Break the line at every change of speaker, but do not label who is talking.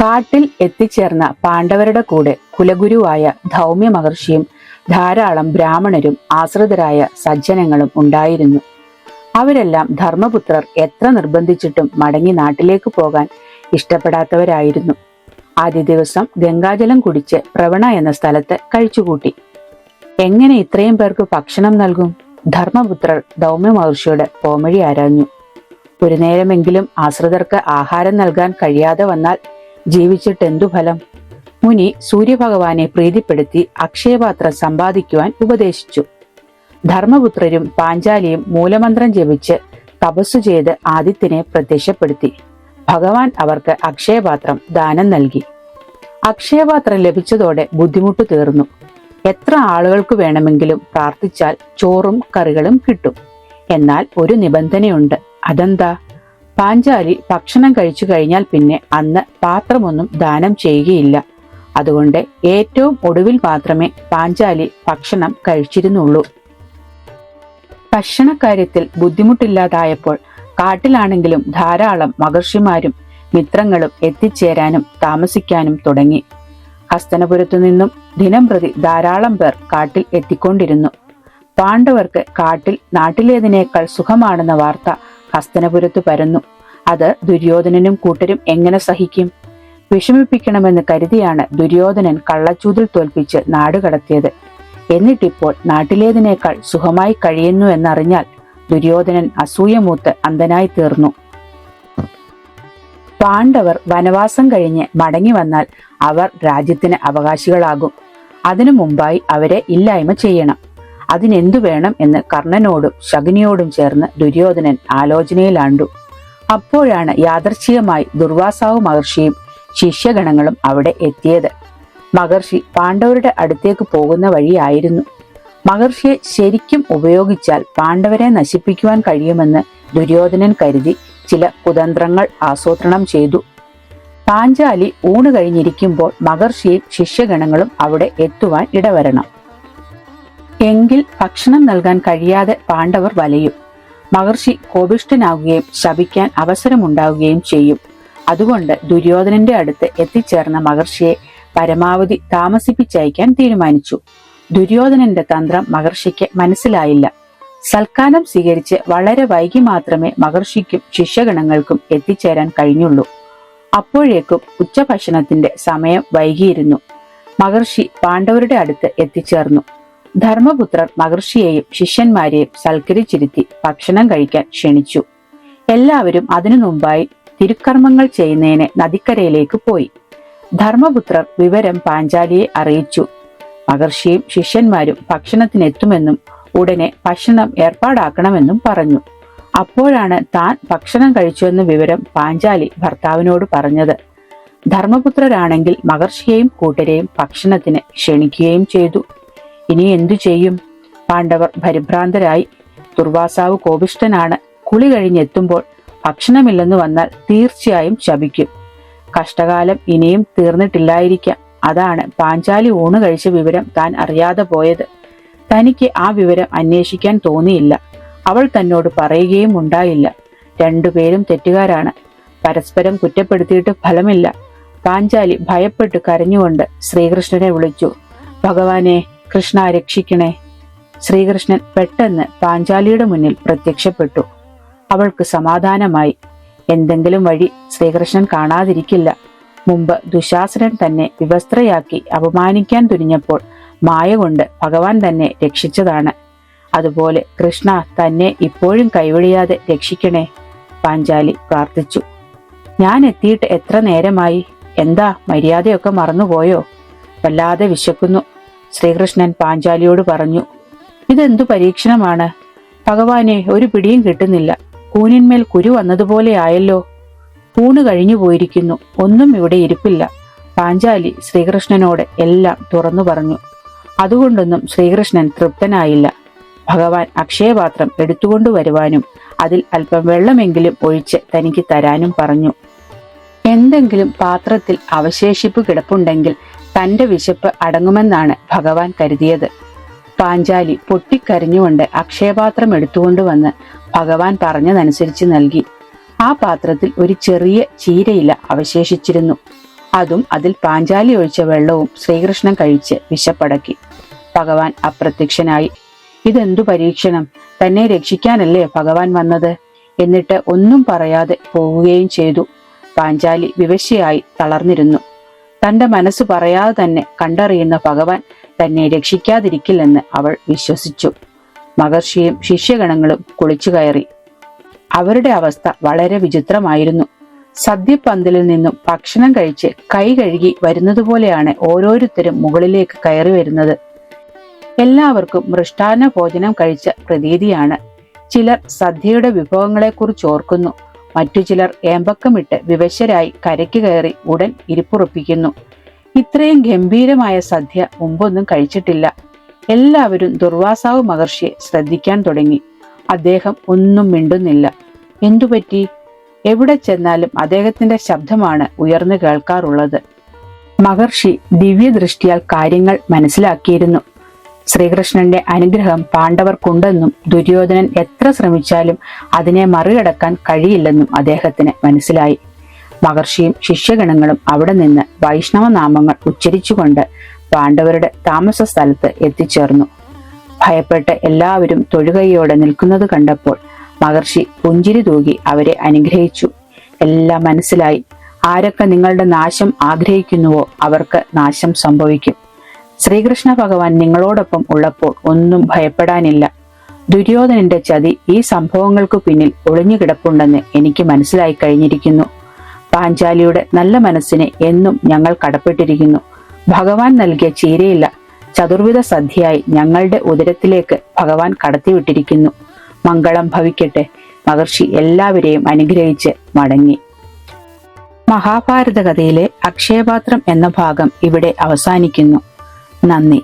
കാട്ടിൽ എത്തിച്ചേർന്ന പാണ്ഡവരുടെ കൂടെ കുലഗുരുവായ ധൗമ്യ മഹർഷിയും ധാരാളം ബ്രാഹ്മണരും ആശ്രിതരായ സജ്ജനങ്ങളും ഉണ്ടായിരുന്നു. അവരെല്ലാം ധർമ്മപുത്രർ എത്ര നിർബന്ധിച്ചിട്ടും മടങ്ങി നാട്ടിലേക്ക് പോകാൻ ഇഷ്ടപ്പെടാത്തവരായിരുന്നു. ആദ്യ ദിവസം ഗംഗാജലം കുടിച്ച് പ്രവണ എന്ന സ്ഥലത്ത് കഴിച്ചുകൂട്ടി. എങ്ങനെ ഇത്രയും പേർക്ക് ഭക്ഷണം നൽകും? ധർമ്മപുത്രർ ധൗമ്യ മഹർഷിയുടെ പോമഴി ആരാഞ്ഞു. ഒരു നേരമെങ്കിലും ആശ്രിതർക്ക് ആഹാരം നൽകാൻ കഴിയാതെ വന്നാൽ ജീവിച്ചിട്ട് എന്തു ഫലം? മുനി സൂര്യഭഗവാനെ പ്രീതിപ്പെടുത്തി അക്ഷയപാത്രം സമ്പാദിക്കുവാൻ ഉപദേശിച്ചു. ധർമ്മപുത്രരും പാഞ്ചാലിയും മൂലമന്ത്രം ജപിച്ച് തപസ്സു ചെയ്ത് ആദിത്യനെ പ്രത്യക്ഷപ്പെടുത്തി. ഭഗവാൻ അവർക്ക് അക്ഷയപാത്രം ദാനം നൽകി. അക്ഷയപാത്രം ലഭിച്ചതോടെ ബുദ്ധിമുട്ട് തീർന്നു. എത്ര ആളുകൾക്ക് വേണമെങ്കിലും പ്രാർത്ഥിച്ചാൽ ചോറും കറികളും കിട്ടും. എന്നാൽ ഒരു നിബന്ധനയുണ്ട്. അതെന്താ? പാഞ്ചാലി ഭക്ഷണം കഴിച്ചു കഴിഞ്ഞാൽ പിന്നെ അന്ന് പാത്രമൊന്നും ദാനം ചെയ്യുകയില്ല. അതുകൊണ്ട് ഏറ്റവും ഒടുവിൽ മാത്രമേ പാഞ്ചാലി ഭക്ഷണം കഴിച്ചിരുന്നുള്ളൂ. ഭക്ഷണക്കാര്യത്തിൽ ബുദ്ധിമുട്ടില്ലാതായപ്പോൾ കാട്ടിലാണെങ്കിലും ധാരാളം മഹർഷിമാരും മിത്രങ്ങളും എത്തിച്ചേരാനും താമസിക്കാനും തുടങ്ങി. ഹസ്തനപുരത്തു നിന്നും ദിനം പ്രതി ധാരാളം പേർ കാട്ടിൽ എത്തിക്കൊണ്ടിരുന്നു. പാണ്ഡവർക്ക് കാട്ടിൽ നാട്ടിലേതിനേക്കാൾ സുഖമാണെന്ന വാർത്ത ഹസ്തനപുരത്ത് പരന്നു. അത് ദുര്യോധനനും കൂട്ടരും എങ്ങനെ സഹിക്കും? വിഷമിപ്പിക്കണമെന്ന് കരുതിയാണ് ദുര്യോധനൻ കള്ളച്ചൂതിൽ തോൽപ്പിച്ച് നാടുകടത്തിയത് എന്നിട്ടിപ്പോൾ നാട്ടിലേതിനേക്കാൾ സുഖമായി കഴിയുന്നു എന്നറിഞ്ഞാൽ ദുര്യോധനൻ അസൂയമൂത്ത് അന്ധനായി തീർന്നു. പാണ്ഡവർ വനവാസം കഴിഞ്ഞ് മടങ്ങി വന്നാൽ അവർ രാജ്യത്തിന് അവകാശികളാകും. അതിനു മുമ്പായി അവരെ ഇല്ലായ്മ ചെയ്യണം. അതിനെന്തു വേണം എന്ന് കർണനോടും ശകുനിയോടും ചേർന്ന് ദുര്യോധനൻ ആലോചനയിലാണ്ടു. അപ്പോഴാണ് യാദർച്ഛികമായി ദുർവാസാവ് മഹർഷിയും ശിഷ്യഗണങ്ങളും അവിടെ എത്തിയത്. മഹർഷി പാണ്ഡവരുടെ അടുത്തേക്ക് പോകുന്ന വഴിയായിരുന്നു. മഹർഷിയെ ശരിക്കും ഉപയോഗിച്ചാൽ പാണ്ഡവരെ നശിപ്പിക്കുവാൻ കഴിയുമെന്ന് ദുര്യോധനൻ കരുതി ചില കുതന്ത്രങ്ങൾ ആസൂത്രണം ചെയ്തു. പാഞ്ചാലി ഊണ് കഴിഞ്ഞിരിക്കുമ്പോൾ മഹർഷിയും ശിഷ്യഗണങ്ങളും അവിടെ എത്തുവാൻ ഇടവരണം. എങ്കിൽ ഭക്ഷണം നൽകാൻ കഴിയാതെ പാണ്ഡവർ വലയും. മഹർഷി കോപിഷ്ഠനാകുകയും ശപിക്കാൻ അവസരമുണ്ടാവുകയും ചെയ്യും. അതുകൊണ്ട് ദുര്യോധനന്റെ അടുത്ത് എത്തിച്ചേർന്ന മഹർഷിയെ പരമാവധി താമസിപ്പിച്ചയക്കാൻ തീരുമാനിച്ചു. ദുര്യോധനന്റെ തന്ത്രം മഹർഷിക്ക് മനസ്സിലായില്ല. സൽക്കാരം സ്വീകരിച്ച് വളരെ വൈകി മാത്രമേ മഹർഷിക്കും ശിഷ്യഗണങ്ങൾക്കും എത്തിച്ചേരാൻ കഴിഞ്ഞുള്ളൂ. അപ്പോഴേക്കും ഉച്ചഭക്ഷണത്തിന്റെ സമയം വൈകിയിരുന്നു. മഹർഷി പാണ്ഡവരുടെ അടുത്ത് എത്തിച്ചേർന്നു. ധർമ്മപുത്രർ മഹർഷിയെയും ശിഷ്യന്മാരെയും സൽക്കരിച്ചിരുത്തി ഭക്ഷണം കഴിക്കാൻ ക്ഷണിച്ചു. എല്ലാവരും അതിനു മുമ്പായി തിരുക്കർമ്മങ്ങൾ ചെയ്യുന്നതിന് നദിക്കരയിലേക്ക് പോയി. ധർമ്മപുത്രർ വിവരം പാഞ്ചാലിയെ അറിയിച്ചു. മഹർഷിയും ശിഷ്യന്മാരും ഭക്ഷണത്തിനെത്തുമെന്നും ഉടനെ ഭക്ഷണം ഏർപ്പാടാക്കണമെന്നും പറഞ്ഞു. അപ്പോഴാണ് താൻ ഭക്ഷണം കഴിച്ചുവെന്ന വിവരം പാഞ്ചാലി ഭർത്താവിനോട് പറഞ്ഞത്. ധർമ്മപുത്രരാണെങ്കിൽ മഹർഷിയെയും കൂട്ടരെയും ഭക്ഷണത്തിന് ക്ഷണിക്കുകയും ചെയ്തു. ഇനി എന്തു ചെയ്യും? പാണ്ഡവർ പരിഭ്രാന്തരായി ദുർവാസാവ് കോപിഷ്ഠനാണ്. കുളി കഴിഞ്ഞെത്തുമ്പോൾ ഭക്ഷണമില്ലെന്ന് വന്നാൽ തീർച്ചയായും ശപിക്കും. കഷ്ടകാലം ഇനിയും തീർന്നിട്ടില്ലായിരിക്കാം. അതാണ് പാഞ്ചാലി ഊണ് കഴിച്ച വിവരം താൻ അറിയാതെ പോയത്. തനിക്ക് ആ വിവരം അന്വേഷിക്കാൻ തോന്നിയില്ല. അവൾ തന്നോട് പറയുകയും ഉണ്ടായില്ല. രണ്ടുപേരും തെറ്റുകാരാണ്. പരസ്പരം കുറ്റപ്പെടുത്തിയിട്ട് ഫലമില്ല. പാഞ്ചാലി ഭയപ്പെട്ട് കരഞ്ഞുകൊണ്ട് ശ്രീകൃഷ്ണനെ വിളിച്ചു. ഭഗവാനെ കൃഷ്ണ രക്ഷിക്കണേ. ശ്രീകൃഷ്ണൻ പെട്ടെന്ന് പാഞ്ചാലിയുടെ മുന്നിൽ പ്രത്യക്ഷപ്പെട്ടു. അവൾക്ക് സമാധാനമായി. എന്തെങ്കിലും വഴി ശ്രീകൃഷ്ണൻ കാണാതിരിക്കില്ല. മുമ്പ് ദുശാസനൻ തന്നെ വിവസ്ത്രയാക്കി അപമാനിക്കാൻ തുനിഞ്ഞപ്പോൾ മായ കൊണ്ട് ഭഗവാൻ തന്നെ രക്ഷിച്ചതാണ്. അതുപോലെ കൃഷ്ണ തന്നെ ഇപ്പോഴും കൈവിടിയാതെ രക്ഷിക്കണേ. പാഞ്ചാലി പ്രാർത്ഥിച്ചു. ഞാൻ എത്തിയിട്ട് എത്ര നേരമായി? എന്താ മര്യാദയൊക്കെ മറന്നുപോയോ? വല്ലാതെ വിശക്കുന്നു. ശ്രീകൃഷ്ണൻ പാഞ്ചാലിയോട് പറഞ്ഞു ഇതെന്തു പരീക്ഷണമാണ്? ഭഗവാനെ ഒരു പിടിയും കിട്ടുന്നില്ല. കൂനിന്മേൽ കുരു വന്നതുപോലെ ആയല്ലോ. ഊണ് കഴിഞ്ഞു പോയിരിക്കുന്നു. ഒന്നും ഇവിടെ ഇരിപ്പില്ല. പാഞ്ചാലി ശ്രീകൃഷ്ണനോട് എല്ലാം തുറന്നു പറഞ്ഞു. അതുകൊണ്ടൊന്നും ശ്രീകൃഷ്ണൻ തൃപ്തനായില്ല. ഭഗവാൻ അക്ഷയപാത്രം എടുത്തുകൊണ്ടു വരുവാനും അതിൽ അല്പം വെള്ളമെങ്കിലും ഒഴിച്ച് തനിക്ക് തരാനും പറഞ്ഞു. എന്തെങ്കിലും പാത്രത്തിൽ അവശേഷിപ്പ് കിടപ്പുണ്ടെങ്കിൽ തന്റെ വിശപ്പ് അടങ്ങുമെന്നാണ് ഭഗവാൻ കരുതിയത്. പാഞ്ചാലി പൊട്ടിക്കരഞ്ഞുകൊണ്ട് അക്ഷയപാത്രം എടുത്തുകൊണ്ടുവന്ന് ഭഗവാൻ പറഞ്ഞതനുസരിച്ച് നൽകി. ആ പാത്രത്തിൽ ഒരു ചെറിയ ചീരയില അവശേഷിച്ചിരുന്നു. അതും അതിൽ പാഞ്ചാലി ഒഴിച്ച വെള്ളവും ശ്രീകൃഷ്ണൻ കഴിച്ച് വിശപ്പടക്കി. ഭഗവാൻ അപ്രത്യക്ഷനായി. ഇതെന്തു പരീക്ഷണം? തന്നെ രക്ഷിക്കാനല്ലേ ഭഗവാൻ വന്നത്? എന്നിട്ട് ഒന്നും പറയാതെ പോവുകയും ചെയ്തു. പാഞ്ചാലി വിവശയായി തളർന്നിരുന്നു. തന്റെ മനസ്സ് പറയാതെ തന്നെ കണ്ടറിയുന്ന ഭഗവാൻ തന്നെ രക്ഷിക്കാതിരിക്കില്ലെന്ന് അവൾ വിശ്വസിച്ചു. മഹർഷിയും ശിഷ്യഗണങ്ങളും കുളിച്ചു കയറി. അവരുടെ അവസ്ഥ വളരെ വിചിത്രമായിരുന്നു. സദ്യപ്പന്തലിൽ നിന്നും ഭക്ഷണം കഴിച്ച് കൈ കഴുകി വരുന്നതുപോലെയാണ് ഓരോരുത്തരും മുകളിലേക്ക് കയറി വരുന്നത്. എല്ലാവർക്കും മൃഷ്ടാന്ന ഭോജനം കഴിച്ച പ്രതീതിയാണ്. ചിലർ സദ്യയുടെ വിഭവങ്ങളെക്കുറിച്ച് ഓർക്കുന്നു. മറ്റു ചിലർ ഏമ്പക്കമിട്ട് വിവശരായി കരയ്ക്ക് കയറി ഉടൻ ഇരിപ്പുറപ്പിക്കുന്നു. ഇത്രയും ഗംഭീരമായ സദ്യ മുമ്പൊന്നും കഴിച്ചിട്ടില്ല. എല്ലാവരും ദുർവാസാവ് മഹർഷിയെ ശ്രദ്ധിക്കാൻ തുടങ്ങി. അദ്ദേഹം ഒന്നും മിണ്ടുന്നില്ല. എന്തുപറ്റി? എവിടെ ചെന്നാലും അദ്ദേഹത്തിന്റെ ശബ്ദമാണ് ഉയർന്നു കേൾക്കാറുള്ളത്. മഹർഷി ദിവ്യദൃഷ്ടിയാൽ കാര്യങ്ങൾ മനസ്സിലാക്കിയിരുന്നു. ശ്രീകൃഷ്ണന്റെ അനുഗ്രഹം പാണ്ഡവർക്കുണ്ടെന്നും ദുര്യോധനൻ എത്ര ശ്രമിച്ചാലും അതിനെ മറികടക്കാൻ കഴിയില്ലെന്നും അദ്ദേഹത്തിന് മനസ്സിലായി. മഹർഷിയും ശിഷ്യഗണങ്ങളും അവിടെ നിന്ന് വൈഷ്ണവ നാമങ്ങൾ ഉച്ചരിച്ചുകൊണ്ട് പാണ്ഡവരുടെ താമസ സ്ഥലത്ത് എത്തിച്ചേർന്നു. ഭയപ്പെട്ട് എല്ലാവരും തൊഴുകൈയോടെ നിൽക്കുന്നത് കണ്ടപ്പോൾ മഹർഷി പുഞ്ചിരി തൂകി അവരെ അനുഗ്രഹിച്ചു. എല്ലാം മനസ്സിലായി. ആരൊക്കെ നിങ്ങളുടെ നാശം ആഗ്രഹിക്കുന്നുവോ അവർക്ക് നാശം സംഭവിക്കും. ശ്രീകൃഷ്ണ ഭഗവാൻ നിങ്ങളോടൊപ്പം ഉള്ളപ്പോൾ ഒന്നും ഭയപ്പെടാനില്ല. ദുര്യോധനന്റെ ചതി ഈ സംഭവങ്ങൾക്കു പിന്നിൽ ഒളിഞ്ഞുകിടപ്പുണ്ടെന്ന് എനിക്ക് മനസ്സിലായി കഴിഞ്ഞിരിക്കുന്നു. പാഞ്ചാലിയുടെ നല്ല മനസ്സിനെ എന്നും ഞങ്ങൾ കടപ്പെട്ടിരിക്കുന്നു. ഭഗവാൻ നൽകിയ ചീരയില്ല. ചതുർവിധ സദ്യയായി ഞങ്ങളുടെ ഉദരത്തിലേക്ക് ഭഗവാൻ കടത്തിവിട്ടിരിക്കുന്നു. മംഗളം ഭവിക്കട്ടെ. മഹർഷി എല്ലാവരെയും അനുഗ്രഹിച്ച് മടങ്ങി. മഹാഭാരത കഥയിലെ അക്ഷയപാത്രം എന്ന ഭാഗം ഇവിടെ അവസാനിക്കുന്നു. നന്ദി